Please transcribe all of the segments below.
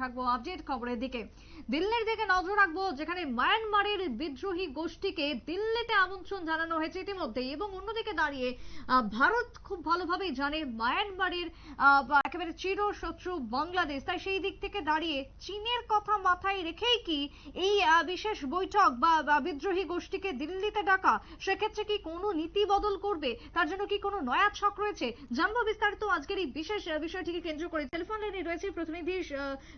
থাকব আপডেট খবরের দিকে। দিল্লির দিকে নজর রাখব, যেখানে মায়ানমারের বিদ্রোহী গোষ্ঠীকে দিল্লিতে আমন্ত্রণ জানানো হয়েছে ইতিমধ্যে এবং অন্যদিকে দাঁড়িয়ে ভারত খুব ভালোভাবেই জানে মায়ানমারের একেবারে চিরশত্রু বাংলাদেশ। তাই সেই দিক থেকে দাঁড়িয়ে চীনের কথা মাথায় রেখেই কি এই বিশেষ বৈঠক বা বিদ্রোহী গোষ্ঠীকে দিল্লিতে ডাকা, সেক্ষেত্রে কি কোনো নীতি বদল করবে? তার জন্য কি কোনো নয়া ছক রয়েছে? জানব বিস্তারিত আজকের এই বিশেষ বিষয়টিকে কেন্দ্র করে। টেলিফোন লাইনে রয়েছে প্রতিনিধি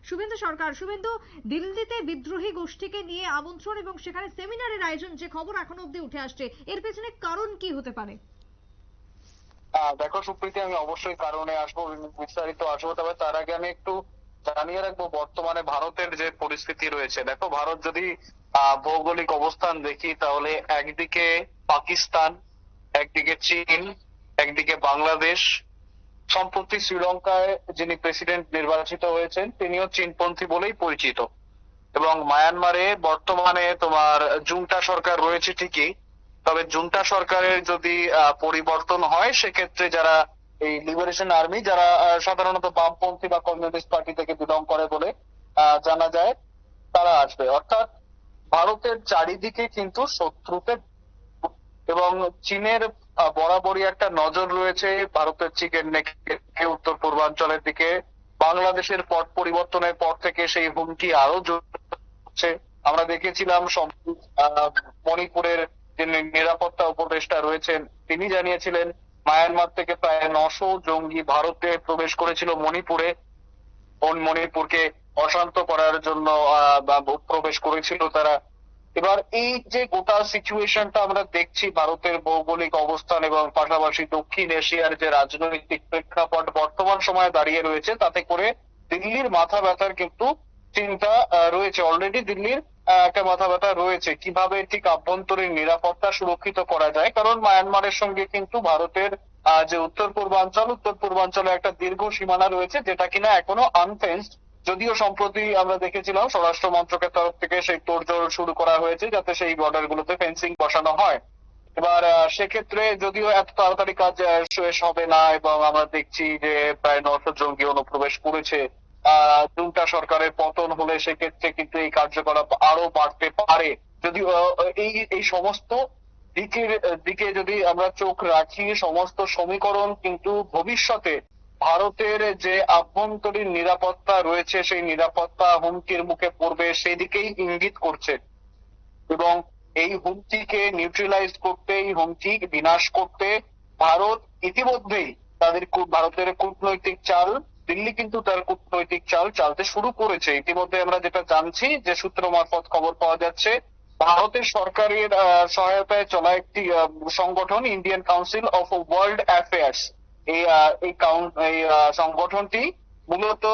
শুভেন্দু সরকার। শুভেন্দু, দিল্লিতে বিদ্রোহী গোষ্ঠীকে নিয়ে আমন্ত্রণ এবং সেখানে সেমিনারের আয়োজন, যে খবর এখনও অব্দি উঠে আসছে, এর পেছনে কারণ কি হতে পারে? দেখো সুপ্রীতি, আমি অবশ্যই কারণে আসব, বিস্তারিত আসব, তবে তার আগে আমি একটু জানিয়ে রাখব বর্তমানে ভারতের যে পরিস্থিতি রয়েছে। দেখো, ভারত যদি ভৌগোলিক অবস্থান দেখি, তাহলে একদিকে পাকিস্তান, একদিকে চীন, একদিকে বাংলাদেশ। সম্প্রতি শ্রীলঙ্কায় যিনি প্রেসিডেন্ট নির্বাচিত হয়েছেন, তিনিও চীনপন্থী বলেই পরিচিত। এবং মায়ানমারে বর্তমানে তোমার জুংটা সরকার রয়েছে ঠিকই তবে জুনটা সরকারের যদি পরিবর্তন হয়, সেক্ষেত্রে যারা এই লিবারেশন আর্মি যারা সাধারণত বামপন্থী বা কমিউনিস্ট পার্টি থেকে বিলং করে বলে জানা যায়, তারা আসবে। অর্থাৎ ভারতের চারিদিকে কিন্তু শত্রুতে এবং চীনের বরাবরই একটা নজর রয়েছে ভারতের চিকেন নেকে উত্তর পূর্বাঞ্চলের দিকে। বাংলাদেশের পট পরিবর্তনের পর থেকে সেই হুমকি আরও জোর হচ্ছে। আমরা দেখেছিলাম মণিপুরের যিনি নিরাপত্তা উপদেষ্টা রয়েছেন। তিনি জানিয়েছিলেন, মায়ানমার থেকে প্রায় নশো জঙ্গি ভারতে প্রবেশ করেছিল মণিপুরে। মণিপুরকে অশান্ত করার জন্য প্রবেশ করেছিল তারা। এবার এই যে গোটা সিচুয়েশনটা আমরা দেখছি ভারতের ভৌগোলিক অবস্থান এবং পাশাপাশি দক্ষিণ এশিয়ার যে রাজনৈতিক প্রেক্ষাপট বর্তমান সময়ে দাঁড়িয়ে রয়েছে, তাতে করে দিল্লির মাথা ব্যথার কিন্তু চিন্তা রয়েছে। অলরেডি দিল্লির একটা মাথা ব্যথা রয়েছে। কীভাবে ঠিক আভ্যন্তরীণ নিরাপত্তা সুরক্ষিত করা যায়? কারণ মায়ানমারের সঙ্গে কিন্তু ভারতের যে উত্তর পূর্বাঞ্চল, উত্তর পূর্বাঞ্চলে একটা দীর্ঘ সীমানা রয়েছে, যেটা কিনা এখনও আনফেন্সড যদিও সম্প্রতি আমরা দেখেছিলাম, স্বরাষ্ট্র মন্ত্রকের তরফ থেকে সেই তোড়জোড় শুরু করা হয়েছে, যাতে সেই বর্ডার গুলোতে ফেন্সিং বসানো হয়। এবার সেক্ষেত্রে যদিও এত তাড়াতাড়ি কাজ শেষ হবে না, এবং আমরা দেখছি যে প্রায় নশো জঙ্গি অনুপ্রবেশ করেছে জুনটা সরকারের পতন হলে সেক্ষেত্রে কিন্তু এই কার্যকলাপ আরও বাড়তে পারে। আহ, এই এই সমস্ত দিকের দিকে যদি আমরা চোখ রাখি সমস্ত সমীকরণ কিন্তু ভবিষ্যতে ভারতের যে আভ্যন্তরীণ নিরাপত্তা রয়েছে সেই নিরাপত্তা হুমকির মুখে পড়বে সেদিকেই ইঙ্গিত করছে। এবং এই হুমকিকে নিউট্রিলাইজ করতে এই হুমকি বিনাশ করতে ভারত ইতিমধ্যেই তাদের ভারতের কূটনৈতিক চাল দিল্লি কিন্তু তার কূটনৈতিক চাল চালতে শুরু করেছে। ইতিমধ্যে আমরা যেটা জানছি যে সূত্র মারফত খবর পাওয়া যাচ্ছে, ভারতের সরকারের সহায়তায় চলা একটি সংগঠন Indian council of world affairs এই সংগঠনটি মূলত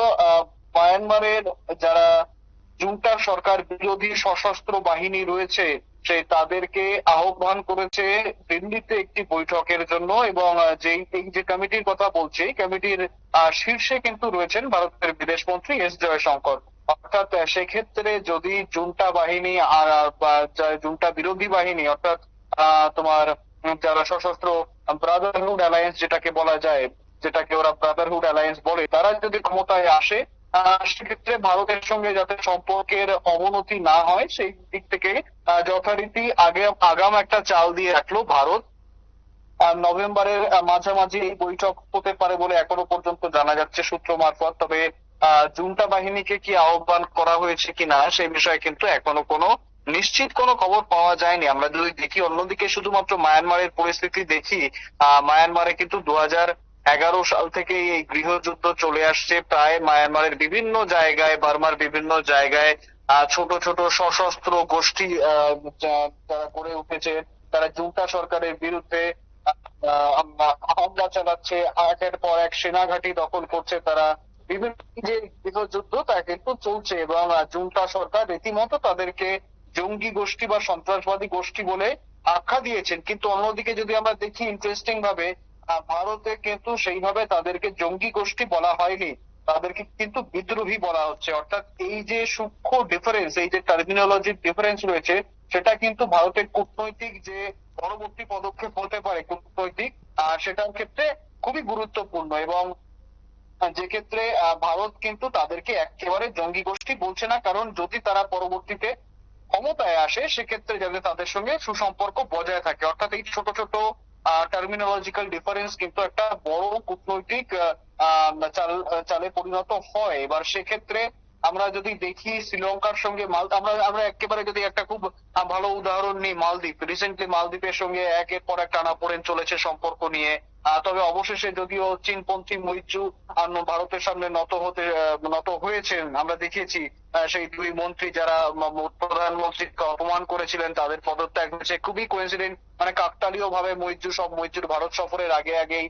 মায়ানমারের যারা জুন্টার সরকার বিরোধী সশস্ত্র বাহিনী রয়েছে সে তাদেরকে আহ্বান করেছে দিল্লিতে একটি বৈঠকের জন্য এবং যেই, এই যে কমিটির কথা বলছি, কমিটির শীর্ষে কিন্তু রয়েছেন ভারতের বিদেশ মন্ত্রী এস জয়শঙ্কর। অর্থাৎ সেক্ষেত্রে যদি জুন্টা বাহিনী, আর জুন্টা বিরোধী বাহিনী, অর্থাৎ তোমার যারা সশস্ত্র ব্রাদারহুড অ্যালায়েন্স যেটাকে বলা যায়, যেটাকে ওরা ব্রাদারহুড অ্যালায়েন্স বলে, তারা যদি ক্ষমতায় আসে সেক্ষেত্রে ভারতের সঙ্গে যাতে সম্পর্কের অবনতি না হয়, সেই দিক থেকে যথারীতি আগে, আগাম একটা চাল দিয়ে রাখল ভারত। নভেম্বরের মাঝামাঝি এই বৈঠক হতে পারে বলে এখনও পর্যন্ত জানা যাচ্ছে সূত্র মারফত। তবে জুন্টা বাহিনীকে কি আহ্বান করা হয়েছে কিনা, সেই বিষয়ে কিন্তু এখনও কোনো নিশ্চিত কোনো খবর পাওয়া যায়নি। আমরা যদি দেখি, অন্যদিকে শুধুমাত্র মায়ানমারের পরিস্থিতি দেখি মায়ানমারে কিন্তু দু হাজার এগারো সাল থেকে এই গৃহযুদ্ধ চলে আসছে। প্রায় মায়ানমারের বিভিন্ন জায়গায়, বার্মার বিভিন্ন জায়গায় ছোট ছোট সশস্ত্র গোষ্ঠী যা- গড়ে উঠেছে। তারা জুন্টা সরকারের বিরুদ্ধে হামলা চালাচ্ছে। একের পর এক সেনাঘাঁটি দখল করছে তারা। বিভিন্ন যে গৃহযুদ্ধ, তা কিন্তু চলছে এবং জুন্টা সরকার রীতিমতো তাদেরকে জঙ্গি গোষ্ঠী বা সন্ত্রাসবাদী গোষ্ঠী বলে আখ্যা দিয়েছেন। কিন্তু অন্যদিকে যদি আমরা দেখি ইন্টারেস্টিং ভাবে ভারতে কিন্তু সেইভাবে তাদেরকে জঙ্গি গোষ্ঠী বলা হয়নি। তাদেরকে কিন্তু বিদ্রোহী বলা হচ্ছে। অর্থাৎ এই যে সূক্ষ্ম ডিফারেন্স এই যে টার্মিনোলজির ডিফারেন্স রয়েছে, সেটা কিন্তু ভারতের কূটনৈতিক যে পরবর্তী পদক্ষেপ হতে পারে কূটনৈতিক সেটার ক্ষেত্রে খুবই গুরুত্বপূর্ণ এবং যে ক্ষেত্রে ভারত কিন্তু তাদেরকে একেবারে জঙ্গি গোষ্ঠী বলছে না, কারণ যদি তারা পরবর্তীতে ক্ষমতায় আসে, সেক্ষেত্রে যাতে তাদের সঙ্গে সুসম্পর্ক বজায় থাকে। অর্থাৎ এই ছোট ছোট টার্মিনোলজিক্যাল ডিফারেন্স কিন্তু একটা বড় কূটনৈতিক চালে পরিণত হয়। এবার সেক্ষেত্রে আমরা যদি দেখি শ্রীলঙ্কার সঙ্গে মাল আমরা আমরা একেবারে যদি একটা খুব ভালো উদাহরণ নিই মালদ্বীপ। রিসেন্টলি মালদ্বীপের সঙ্গে একের পর এক টানাপোড়েন চলেছে সম্পর্ক নিয়ে। তবে অবশেষে যদিও চীনপন্থী মৈত্রু ভারতের সামনে নত হতে নত হয়েছেন আমরা দেখিয়েছি আহ, সেই দুই মন্ত্রী যারা প্রধানমন্ত্রীকে অপমান করেছিলেন তাদের পদত্যাগ হয়েছে। খুবই কোইন্সিডেন্ট মানে কাকতালীয় ভাবে মৈত্রু সব মৈত্রুর ভারত সফরের আগে আগেই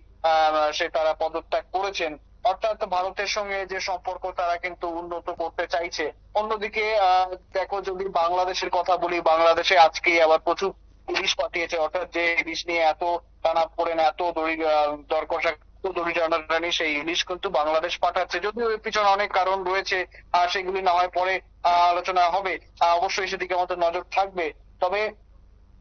সে তারা পদত্যাগ করেছেন। অর্থাৎ ভারতের সঙ্গে যে সম্পর্ক তারা কিন্তু উন্নত করতে চাইছে। অন্যদিকে দেখো যদি বাংলাদেশের কথা বলি বাংলাদেশে আজকে আবার প্রচুর ইলিশ পাঠিয়েছে। অর্থাৎ যে ইলিশ নিয়ে এত টানা পড়েন এত দড়ি আহ, দর কষাকষি, দড়ি সেই ইলিশ কিন্তু বাংলাদেশ পাঠাচ্ছে। যদিও এর পিছনে অনেক কারণ রয়েছে আর সেগুলি না হয় পরে আলোচনা হবে। অবশ্যই সেদিকে আমাদের নজর থাকবে। তবে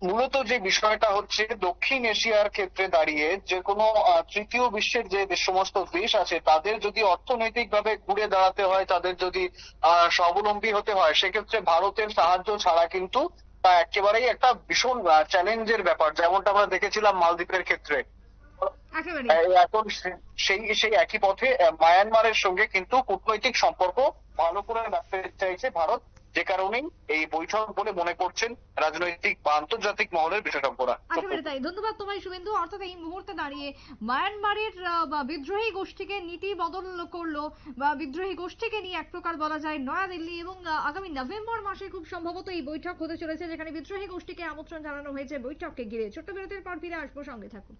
মূলত যে বিষয়টা হচ্ছে দক্ষিণ এশিয়ার ক্ষেত্রে দাঁড়িয়ে যে কোনো তৃতীয় বিশ্বের যে সমস্ত দেশ আছে তাদের যদি অর্থনৈতিকভাবে ঘুরে দাঁড়াতে হয় তাদের যদি স্বাবলম্বী হতে হয় সেক্ষেত্রে ভারতের সাহায্য ছাড়া কিন্তু তা একেবারেই একটা ভীষণ চ্যালেঞ্জের ব্যাপার যেমনটা আমরা দেখেছিলাম মালদ্বীপের ক্ষেত্রে। এখন সেই সেই একই পথে মায়ানমারের সঙ্গে কিন্তু কূটনৈতিক সম্পর্ক ভালো করে রাখতে চাইছে ভারত। যে কারণেই এই বৈঠক বলে মনে করছেন রাজনৈতিক বা আন্তর্জাতিক মহলের বিশেষজ্ঞরা একেবারে তাই। ধন্যবাদ তোমায়, শুভেন্দু। অর্থাৎ এই মুহূর্তে দাঁড়িয়ে মায়ানমারের বিদ্রোহী গোষ্ঠীকে নীতি বদল করল, বা বিদ্রোহী গোষ্ঠীকে নিয়ে এক প্রকার বলা যায় নয়াদিল্লি এবং আগামী নভেম্বর মাসে খুব সম্ভবত এই বৈঠক হতে চলেছে, যেখানে বিদ্রোহী গোষ্ঠীকে আমন্ত্রণ জানানো হয়েছে বৈঠককে ঘিরে। ছোট্ট বিরতির পর ফিরে আসব, সঙ্গে থাকুন।